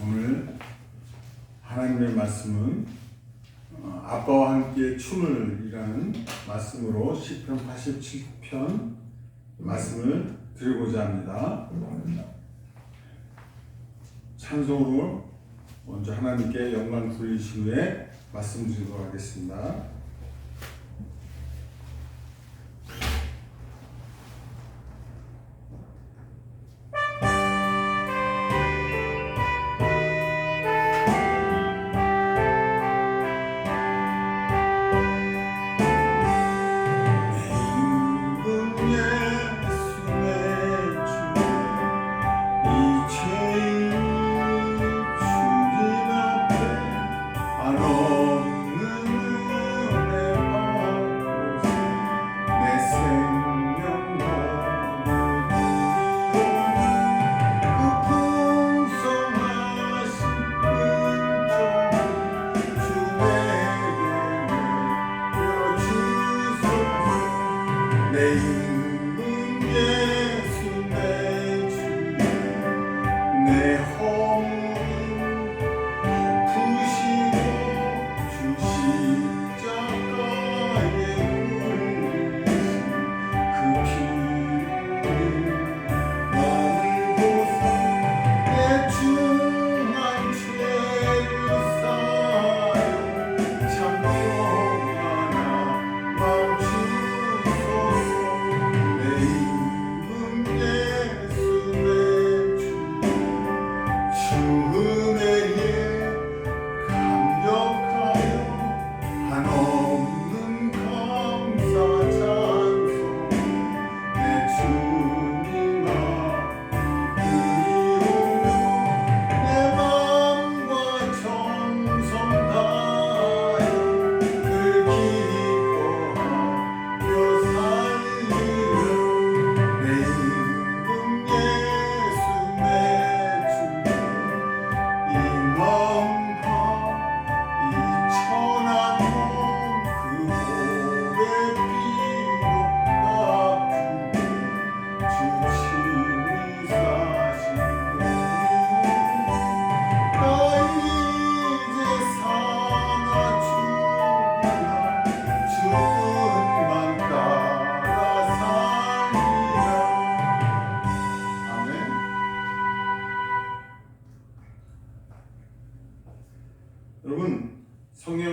오늘 하나님의 말씀은 어, 아빠와 함께 춤을 이라는 말씀으로 시편 87편 말씀을 드리고자 합니다. 찬송으로 먼저 하나님께 영광 돌리신 후에 말씀 드리도록 하겠습니다.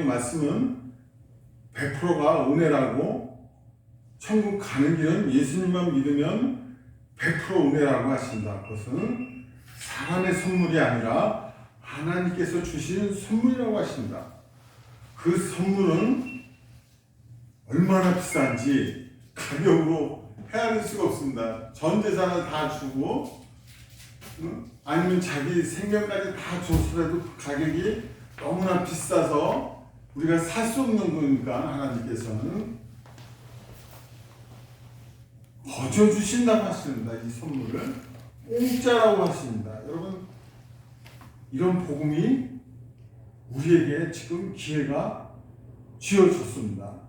말씀은 100%가 은혜라고 천국 가는 길은 예수님만 믿으면 100% 은혜라고 하신다. 그것은 사람의 선물이 아니라 하나님께서 주신 선물이라고 하신다. 그 선물은 얼마나 비싼지 가격으로 헤아릴 수가 없습니다. 전 재산을 다 주고 응? 아니면 자기 생명까지 다 줬더라도 그 가격이 너무나 비싸서 우리가 살 수 없는 거니까 하나님께서는 거저 주신다고 하십니다. 이 선물을 공짜라고 하십니다. 여러분 이런 복음이 우리에게 지금 기회가 쥐어졌습니다.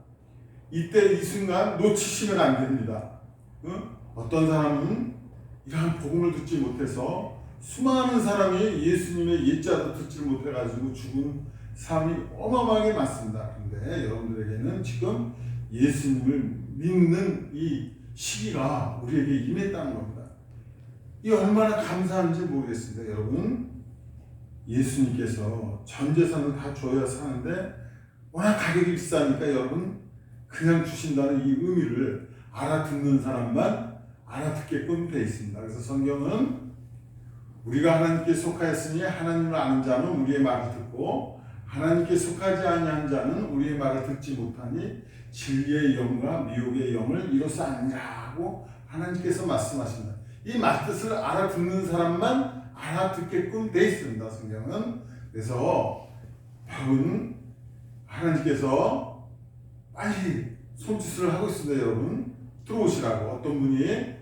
이때 이 순간 놓치시면 안 됩니다. 응? 어떤 사람은 이러한 복음을 듣지 못해서 수많은 사람이 예수님의 예자도 듣지 못해가지고 죽은 삶이 어마어마하게 많습니다. 그런데 여러분들에게는 지금 예수님을 믿는 이 시기가 우리에게 임했다는 겁니다. 이 얼마나 감사한지 모르겠습니다. 여러분, 예수님께서 전 재산을 다 줘야 사는데 워낙 가격이 비싸니까 여러분 그냥 주신다는 이 의미를 알아듣는 사람만 알아듣게끔 되어 있습니다. 그래서 성경은 우리가 하나님께 속하였으니 하나님을 아는 자는 우리의 말을 듣고 하나님께 속하지 아니한 자는 우리의 말을 듣지 못하니 진리의 영과 미혹의 영을 이로써 아느냐고 하나님께서 말씀하십니다. 이 말뜻을 알아듣는 사람만 알아듣게끔 되어 있습니다. 성경은 그래서 여러분 하나님께서 빨리 손짓을 하고 있습니다. 여러분 들어오시라고 어떤 분이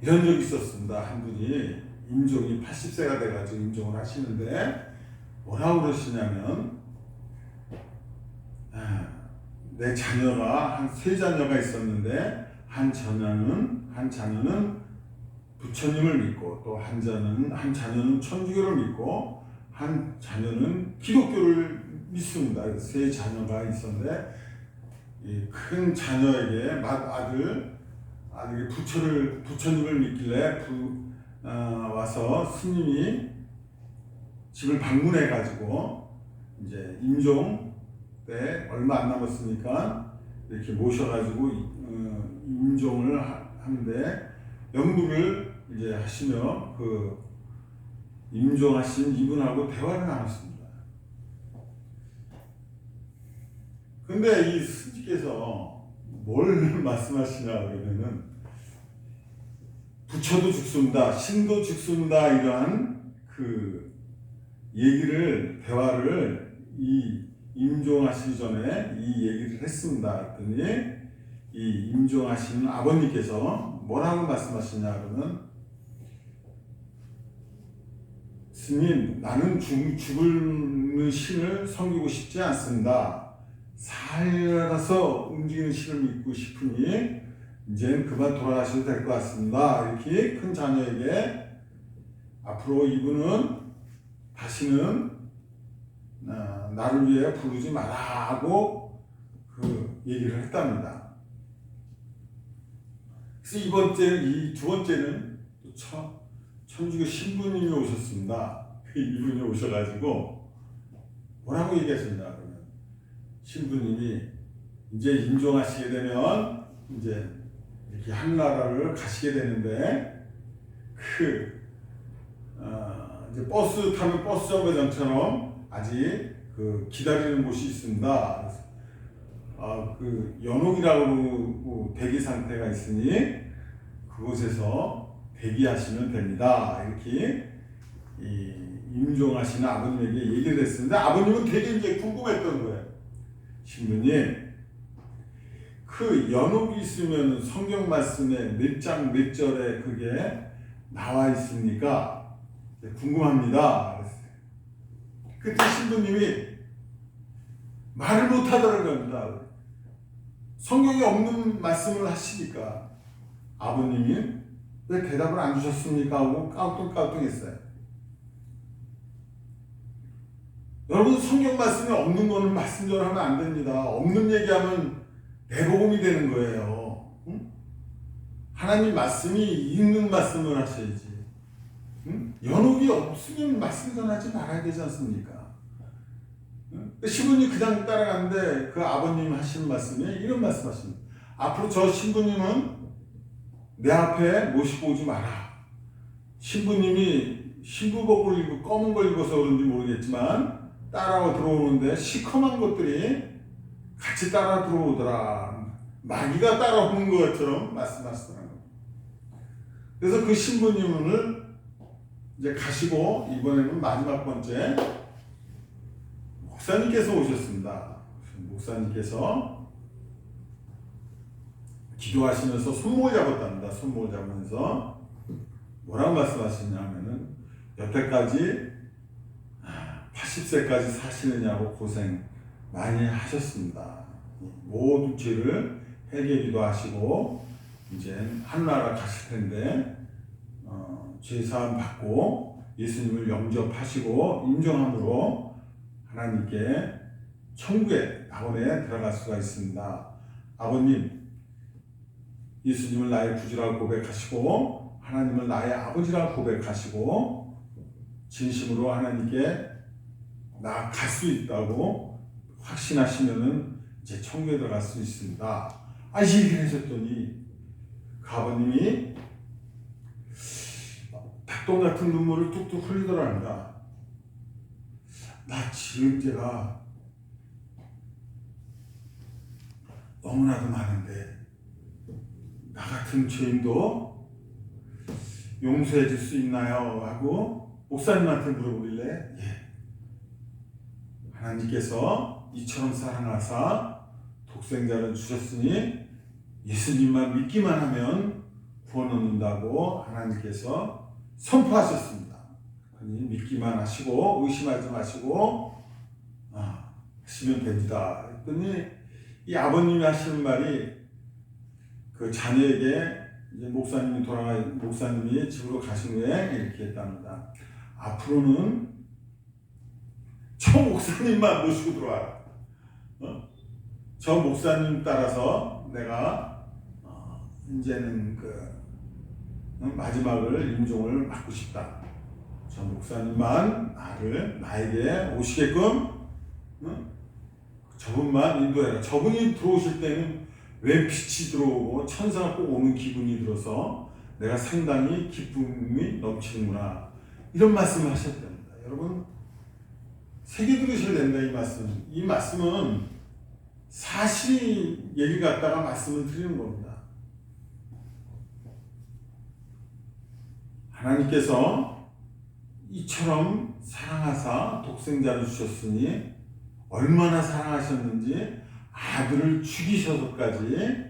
이런 적이 있었습니다. 한 분이 임종이 80세가 돼가지고 임종을 하시는데 뭐라고 그러시냐면 아, 내 자녀가 한 세 자녀가 있었는데 한 자녀는 한 자녀는 부처님을 믿고 또 한 자는 한 자녀는 천주교를 믿고 한 자녀는 기독교를 믿습니다. 세 자녀가 있었는데 이큰 자녀에게 맏 아들 아들이 부처를 부처님을 믿길래 부, 어, 와서 스님이 집을 방문해 가지고 이제 임종 때 얼마 안 남았으니까 이렇게 모셔가지고 어, 임종을 하- 하는데 연구를 이제 하시며 그 임종하신 이분하고 대화를 나눴습니다. 근데 이 스님께서 뭘 말씀하시냐 그러면은 부처도 죽습니다, 신도 죽습니다 이러한 그 얘기를 대화를 이 임종하시기 전에 이 얘기를 했습니다. 그랬더니 이 임종하시는 아버님께서 뭐라고 말씀하시냐 그러면 스님 나는 죽, 죽는 신을 섬기고 싶지 않습니다. 살아서 움직이는 신을 믿고 싶으니 이제는 그만 돌아가셔도 될 것 같습니다. 이렇게 큰 자녀에게 앞으로 이분은 다시는 아, 나를 위해 부르지 마라 하고 그 얘기를 했답니다. 그래서 이번째 이 두 번째는 천주교 신부님이 오셨습니다. 그 이분이 오셔가지고 뭐라고 얘기하셨냐 그러면 신부님이 이제 임종하시게 되면 이제 한 나라를 가시게 되는데 그 어, 이제 버스 타면 버스 정거장처럼 아직 그 기다리는 곳이 있습니다. 아, 그 연옥이라고 대기 상태가 있으니 그곳에서 대기하시면 됩니다. 이렇게 이 임종하시는 아버님에게 얘기를 했는데 아버님은 되게 이제 궁금했던 거예요. 신부님, 그 연옥이 있으면 성경 말씀에 몇 장 몇 절에 그게 나와 있습니까? 네, 궁금합니다. 그때 신부님이 말을 못 하더라는 겁니다. 성경에 없는 말씀을 하시니까 아버님이 왜 대답을 안 주셨습니까? 하고 ቃ뚱ቃ뚱했어요. 여러분 성경 말씀에 없는 거는 말씀 전하면 안 됩니다. 없는 얘기하면 대복음이 되는 거예요. 응? 하나님 말씀이 있는 말씀을 하셔야지. 응? 연옥이 없으면 말씀 전하지 말아야 되지 않습니까? 응? 신부님 그냥 따라가는데 그 아버님 하시는 말씀에 이런 말씀 하십니다. 앞으로 저 신부님은 내 앞에 모시고 오지 마라. 신부님이 신부복을 입고 검은 걸 입어서 그런지 모르겠지만 따라와 들어오는데 시커먼 것들이 같이 따라 들어오더라. 마귀가 따라오는 것처럼 말씀하시더라고요. 그래서 그 신부님을 이제 가시고 이번에는 마지막 번째 목사님께서 오셨습니다. 목사님께서 기도하시면서 손목을 잡았답니다. 손목을 잡으면서 뭐라고 말씀하시냐면은 여태까지 80세까지 사시느냐고 고생 많이 하셨습니다. 모든 죄를 해결기도 하시고 이제 하늘나라 가실 텐데 어, 죄사함 받고 예수님을 영접하시고 인정함으로 하나님께 천국의 낙원에 들어갈 수가 있습니다. 아버님 예수님을 나의 구주라고 고백하시고 하나님을 나의 아버지라고 고백하시고 진심으로 하나님께 나갈수 있다고 확신하시면은 이제 천국에 들어갈 수 있습니다. 아, 이 얘기를 하셨더니 그 아버님이 닭똥 같은 눈물을 뚝뚝 흘리더랍니다. 나 지금 제가 너무나도 많은데 나 같은 죄인도 용서해 줄 수 있나요? 하고 목사님한테 물어보길래 예. 하나님께서 이처럼 사랑하사 독생자를 주셨으니 예수님만 믿기만 하면 구원 얻는다고 하나님께서 선포하셨습니다. 그러니 믿기만 하시고 의심하지 마시고 아, 하시면 됩니다. 그랬더니 이 아버님이 하시는 말이 그 자녀에게 목사님이 돌아가 목사님이 집으로 가신 후에 이렇게 했답니다. 앞으로는 저 목사님만 모시고 들어와라. 어? 저 목사님 따라서 내가 어, 이제는 그 어, 마지막을 임종을 맡고 싶다. 저 목사님만 나를 나에게 오시게끔 어? 저분만 인도해라. 저분이 들어오실 때는 왜 빛이 들어오고 천사가 꼭 오는 기분이 들어서 내가 상당히 기쁨이 넘치는구나. 이런 말씀을 하셨답니다. 여러분, 새겨 들으셔야 된다, 이 말씀. 이 말씀은 사실 얘기 갖다가 말씀을 드리는 겁니다. 하나님께서 이처럼 사랑하사 독생자를 주셨으니 얼마나 사랑하셨는지 아들을 죽이셔서까지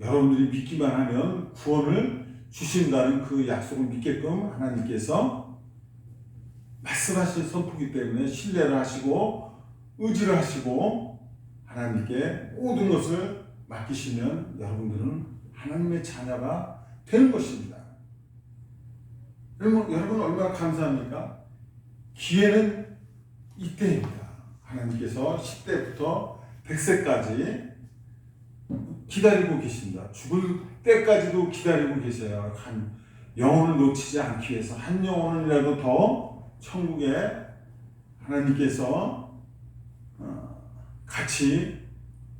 여러분들이 믿기만 하면 구원을 주신다는 그 약속을 믿게끔 하나님께서 말씀하신 선포기 때문에 신뢰를 하시고 의지를 하시고 하나님께 모든 것을 맡기시면 여러분들은 하나님의 자녀가 되는 것입니다. 여러분, 여러분 얼마나 감사합니까? 기회는 이때입니다. 하나님께서 10대부터 100세까지 기다리고 계신다. 죽을 때까지도 기다리고 계셔요. 한 영혼을 놓치지 않기 위해서 한 영혼이라도 더 천국에 하나님께서 어, 같이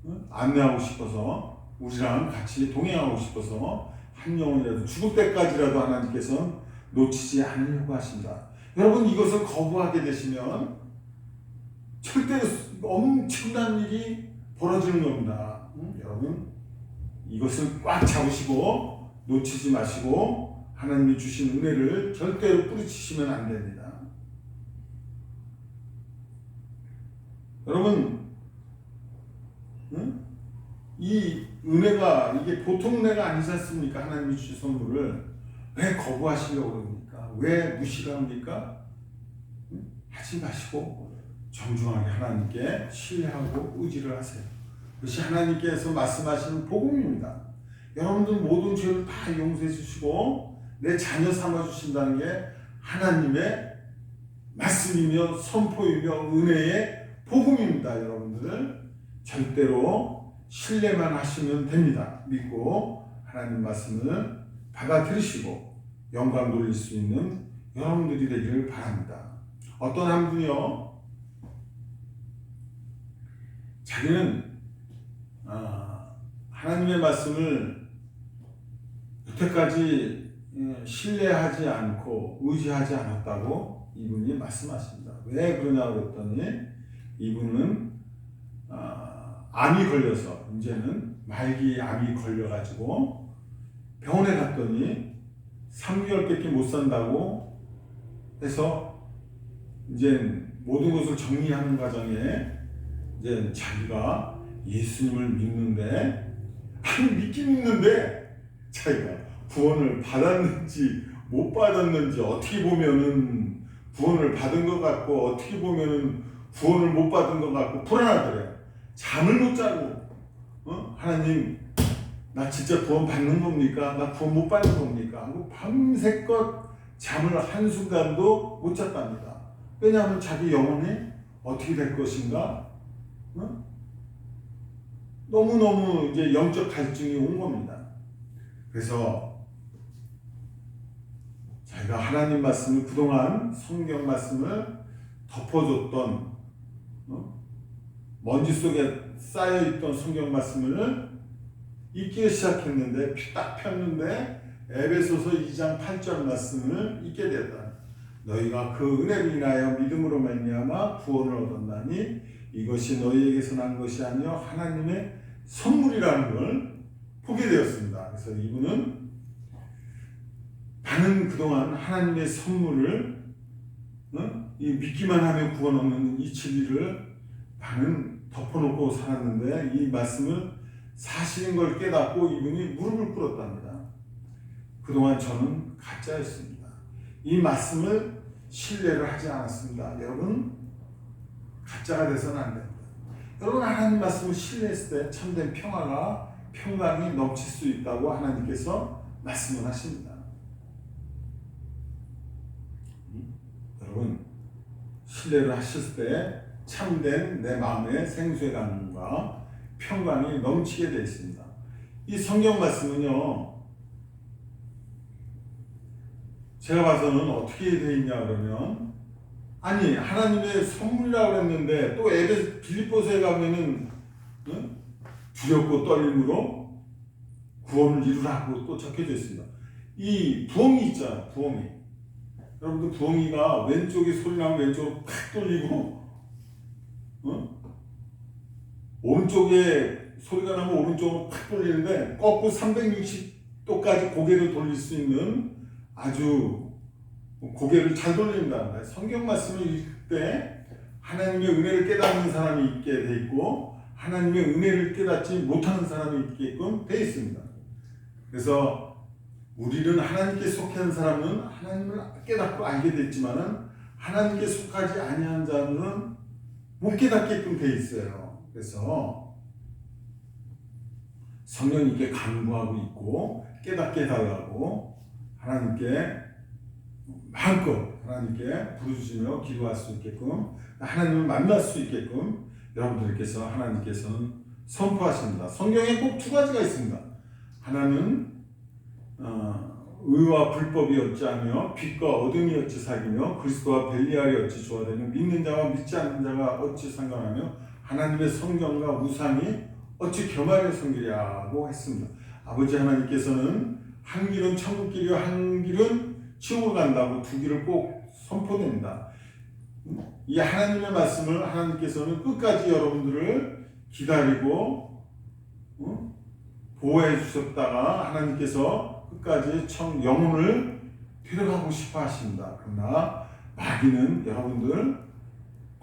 어, 안내하고 싶어서 우리랑 같이 동행하고 싶어서 한 영혼이라도 죽을 때까지라도 하나님께서 놓치지 않으려고 하신다. 여러분 이것을 거부하게 되시면 절대로 엄청난 일이 벌어지는 겁니다. 응? 여러분 이것을 꽉 잡으시고 놓치지 마시고 하나님이 주신 은혜를 절대로 뿌리치시면 안 됩니다. 여러분 응? 이 은혜가 이게 보통 은혜가 아니지 않습니까? 하나님이 주신 선물을 왜 거부하시려고 그럽니까? 왜 무시를 합니까? 응? 하지 마시고 정중하게 하나님께 신뢰하고 의지를 하세요. 그것이 하나님께서 말씀하시는 복음입니다. 여러분들 모든 죄를 다 용서해 주시고 내 자녀 삼아 주신다는 게 하나님의 말씀이며 선포이며 은혜의 복음입니다. 여러분들 절대로 신뢰만 하시면 됩니다. 믿고 하나님 말씀을 받아들이시고 영광 돌릴 수 있는 여러분들이 되기를 바랍니다. 어떤 한 분이요 자기는 아, 하나님의 말씀을 여태까지 예, 신뢰하지 않고 의지하지 않았다고 이분이 말씀하십니다. 왜 그러냐고 했더니 이분은 아, 암이 걸려서 이제는 말기 암이 걸려가지고 병원에 갔더니 3개월밖에 못 산다고 해서 이제 모든 것을 정리하는 과정에 이제 자기가 예수님을 믿는데 아니 믿긴 믿는데 자기가 구원을 받았는지 못 받았는지 어떻게 보면은 구원을 받은 것 같고 어떻게 보면은 구원을 못 받은 것 같고 불안하더래. 잠을 못 자고 어? 하나님 나 진짜 구원 받는 겁니까? 나 구원 못 받는 겁니까? 하고 밤새껏 잠을 한순간도 못 잤답니다. 왜냐하면 자기 영혼이 어떻게 될 것인가? 어? 너무너무 이제 영적 갈증이 온 겁니다. 그래서 자기가 하나님 말씀을 그동안 성경 말씀을 덮어줬던 어? 먼지 속에 쌓여있던 성경 말씀을 읽기 시작했는데 딱 폈는데 에베소서 2장 8절 말씀을 읽게 되었다. 너희가 그 은혜를 인하여 믿음으로 말미암아 구원을 얻었나니 이것이 너희에게서 난 것이 아니요 하나님의 선물이라는 걸 보게 되었습니다. 그래서 이분은 나는 그동안 하나님의 선물을 어? 이 믿기만 하면 구원 없는 이 진리를 나는 덮어놓고 살았는데 이 말씀을 사실인 걸 깨닫고 이분이 무릎을 꿇었답니다. 그동안 저는 가짜였습니다. 이 말씀을 신뢰를 하지 않았습니다. 여러분 가짜가 돼서는 안 됩니다. 여러분 하나님 말씀을 신뢰했을 때 참된 평화가 평강이 넘칠 수 있다고 하나님께서 말씀을 하십니다. 음? 여러분 신뢰를 하실 때 참된 내 마음의 생수감과 평강이 넘치게 되어 있습니다. 이 성경 말씀은요, 제가 봐서는 어떻게 되어 있냐 그러면 아니 하나님의 선물이라고 그랬는데 또 에베 빌립보서에 가면은 응? 두렵고 떨림으로 구원을 이루라고 또 적혀져 있습니다. 이 부엉이 있잖아 부엉이 여러분들 부엉이가 왼쪽에 소리 나면 왼쪽으로 팍 돌리고 어? 오른쪽에 소리가 나면 오른쪽으로 팍 돌리는데 거꾸로 360도까지 고개를 돌릴 수 있는 아주 고개를 잘 돌린다. 성경 말씀을 읽을 때 하나님의 은혜를 깨닫는 사람이 있게 돼 있고 하나님의 은혜를 깨닫지 못하는 사람이 있게끔 돼 있습니다. 그래서 우리는 하나님께 속한 사람은 하나님을 깨닫고 알게 됐지만은 하나님께 속하지 아니한 자는 못 깨닫게끔 돼 있어요. 그래서 성령님께 간구하고 있고 깨닫게 해달라고 하나님께 마음껏 하나님께 부르짖으며 기도할 수 있게끔 하나님을 만날 수 있게끔 여러분들께서 하나님께서는 선포하십니다. 성경에 꼭 두 가지가 있습니다. 하나는 어, 의와 불법이 어찌하며 빛과 어둠이 어찌 사귀며 그리스도와 벨리알이 어찌 조화되며 믿는 자와 믿지 않는 자가 어찌 상관하며 하나님의 성경과 우상이 어찌 겸하여 섬기랴고 했습니다. 아버지 하나님께서는 한 길은 천국 길이요 한 길은 지옥을 간다고 두 길을 꼭 선포됩니다. 이 하나님의 말씀을 하나님께서는 끝까지 여러분들을 기다리고 어? 보호해 주셨다가 하나님께서 끝까지 청 영혼을 데려가고 싶어 하십니다. 그러나 마귀는 여러분들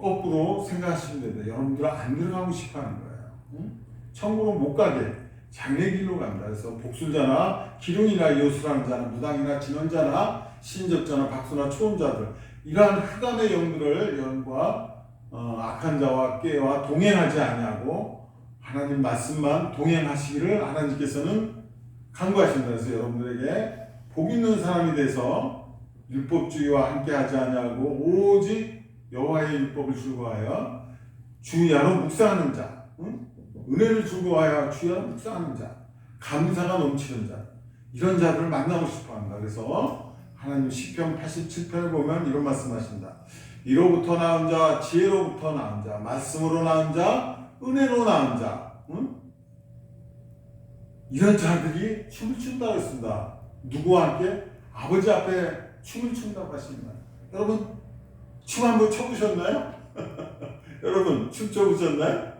거꾸로 생각하시면 됩니다. 여러분들 안 들어가고 싶어 하는 거예요. 천국으로 못 가게 장래 길로 간다. 그래서 복술자나 기룡이나 요술하는 자나 무당이나 진원자나 신적자나 박수나 초혼자들 이러한 흑암의 영들을 영과 어, 악한 자와 깨와 동행하지 아니하고 하나님 말씀만 동행하시기를 하나님께서는 간구하신다. 그래서 여러분들에게 복 있는 사람이 돼서 율법주의와 함께 하지 아니하고 오직 여호와의 율법을 즐거워하여 주야로 묵상하는 자, 응? 은혜를 즐거워하여 주야로 묵상하는 자, 감사가 넘치는 자 이런 자들을 만나고 싶어 한다. 그래서 하나님 시편 87편을 보면 이런 말씀하신다. 이로부터 나온 자, 지혜로부터 나온 자, 말씀으로 나온 자, 은혜로 나온 자, 응? 이런 자들이 춤을 춘다고 했습니다. 누구와 함께? 아버지 앞에 춤을 춘다고 하십니다. 여러분, 춤 한번 춰보셨나요? 여러분, 춤 춰보셨나요?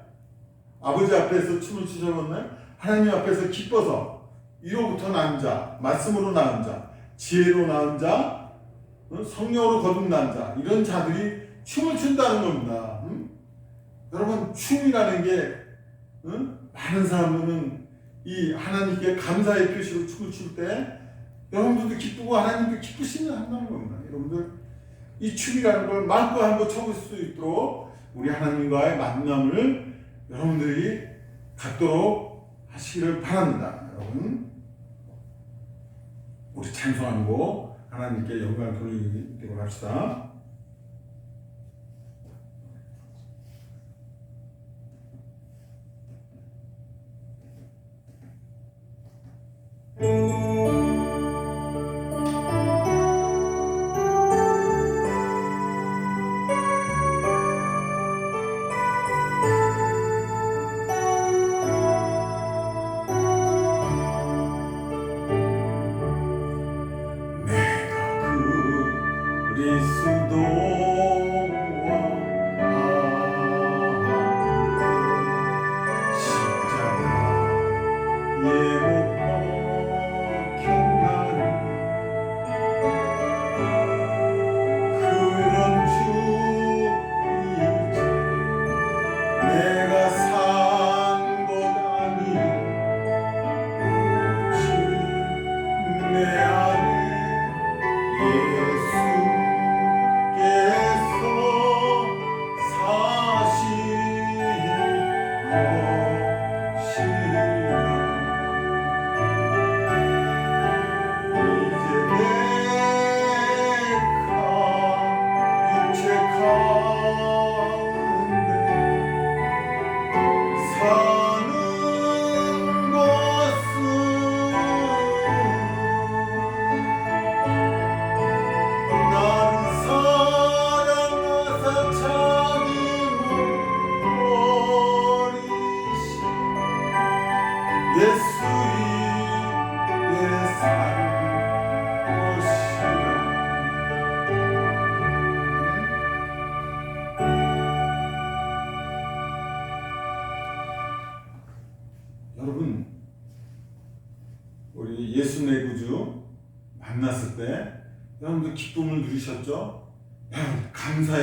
아버지 앞에서 춤을 추셔봤나요? 하나님 앞에서 기뻐서 이로부터 난 자, 말씀으로 낳은 자, 지혜로 낳은 자, 어? 성령으로 거듭난 자, 이런 자들이 춤을 춘다는 겁니다. 응? 여러분, 춤이라는 게 응? 많은 사람들은 이 하나님께 감사의 표시로 춤을 출 때 여러분들도 기쁘고 하나님도 기쁘시면 한다는 겁니다. 여러분들 이 춤이라는 걸 마음껏 한번 쳐볼 수 있도록 우리 하나님과의 만남을 여러분들이 갖도록 하시기를 바랍니다. 여러분 우리 찬송하고 하나님께 영광 돌리도록 합시다. 내가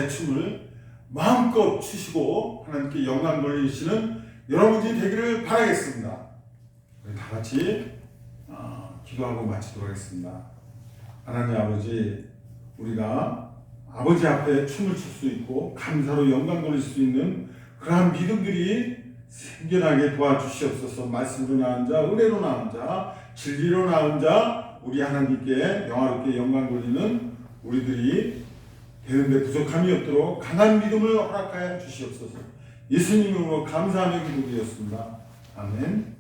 감사의 춤을 마음껏 추시고 하나님께 영광 돌리시는 여러분이 되기를 바라겠습니다. 다 같이 어, 기도하고 마치도록 하겠습니다. 하나님 아버지, 우리가 아버지 앞에 춤을 출 수 있고 감사로 영광 돌릴 수 있는 그러한 믿음들이 생겨나게 도와주시옵소서. 말씀으로 나온 자, 은혜로 나온 자, 진리로 나온 자, 우리 하나님께 영화롭게 영광 돌리는 우리들이 되는데 부족함이 없도록 강한 믿음을 허락하여 주시옵소서. 예수님으로 감사하며 기도드렸습니다. 아멘.